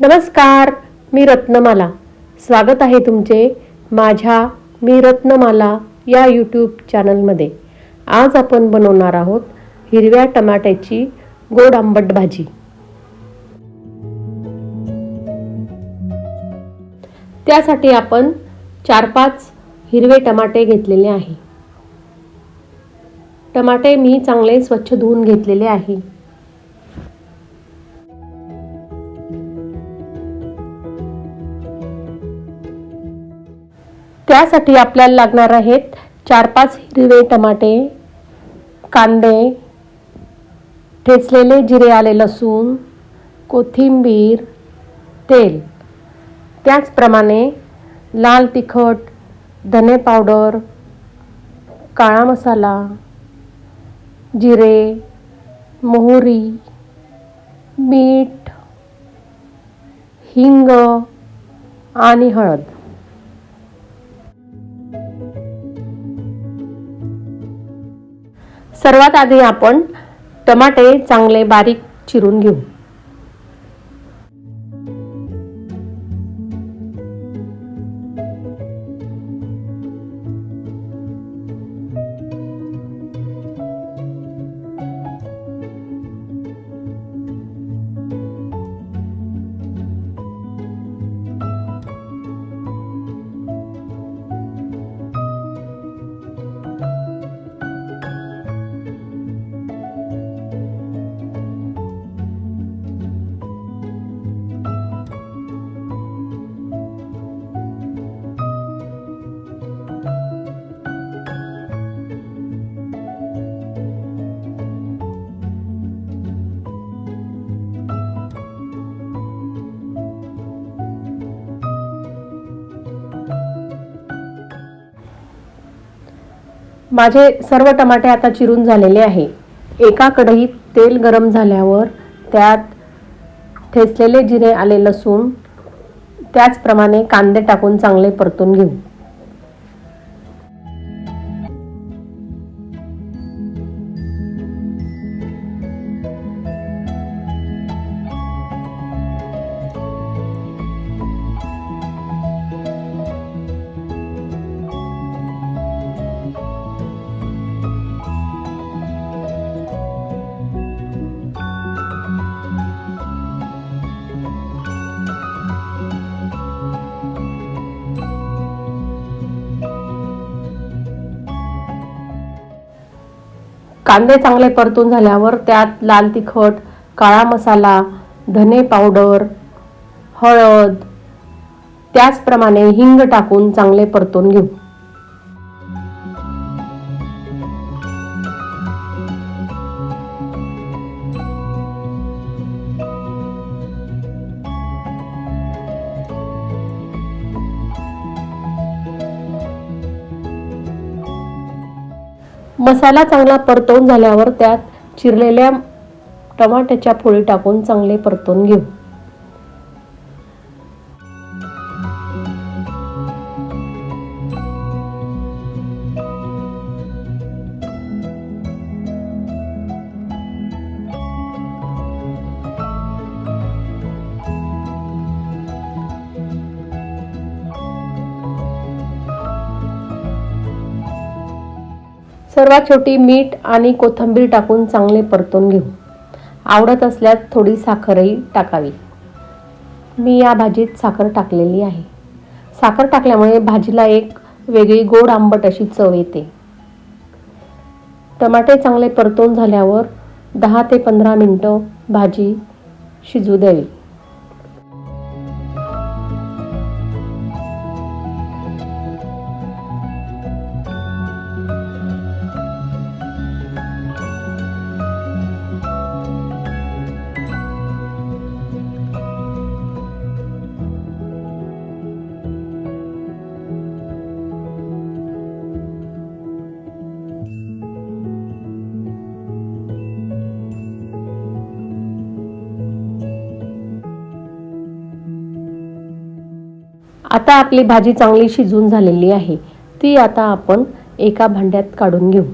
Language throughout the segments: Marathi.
नमस्कार मी रत्नमाला. स्वागत आहे तुमचे माझ्या मी रत्नमाला या यूट्यूब चॅनलमध्ये आज आपण बनवणार आहोत हिरव्या टमाट्याची गोड आंबट भाजी. त्यासाठी आपण चार पाच हिरवे टमाटे घेतलेले आहे. टमाटे मी चांगले स्वच्छ धुवून घेतलेले आहे. त्यासाठी आपल्याला लागणार आहेत चार पाच हिरवे टमाटे कांदे ठेचलेले जिरे आले लसूण कोथिंबीर तेल. त्याचप्रमाणे लाल तिखट धने पावडर काळा मसाला जिरे मोहरी मीठ हिंग आणि हळद. सर्वात आधी आपण टमाटे चांगले बारीक चिरून घेऊ. माझे सर्व टमाटे आता चिरून झालेले आहे. एका कढईत तेल गरम झाल्यावर त्यात ठेचलेले जिरे आले लसूण त्याचप्रमाणे कांदे टाकून चांगले परतून घेऊ. कांदे चांगले परतून झाल्यावर त्यात लाल तिखट काळा मसाला धने पावडर हळद त्याचप्रमाणे हिंग टाकून चांगले परतून घेऊ. मसाला चांगला परतवून झाल्यावर त्यात चिरलेल्या टमाट्याच्या फोडी टाकून चांगले परतून घेऊ. सर्वात छोटी मीठ आणि कोथिंबीर टाकून चांगले परतून घेऊ. आवडत असल्यास थोडी साखरही टाकावी. मी या भाजीत साखर टाकलेली आहे. साखर टाकल्यामुळे भाजीला एक वेगळी गोड आंबट अशी चव येते. टमाटे चांगले परतून झाल्यावर दहा ते पंधरा मिनटं भाजी शिजू द्यावी. आता आपली भाजी चांगली शिजून झालेली आहे ती आता आपण एका भांड्यात काढून घेऊ.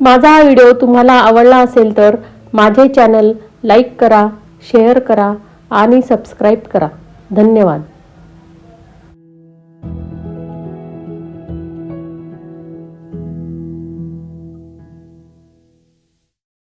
माझा हा व्हिडिओ तुम्हाला आवडला असेल तर माझे चॅनल लाईक करा शेअर करा आणि सबस्क्राईब करा. धन्यवाद.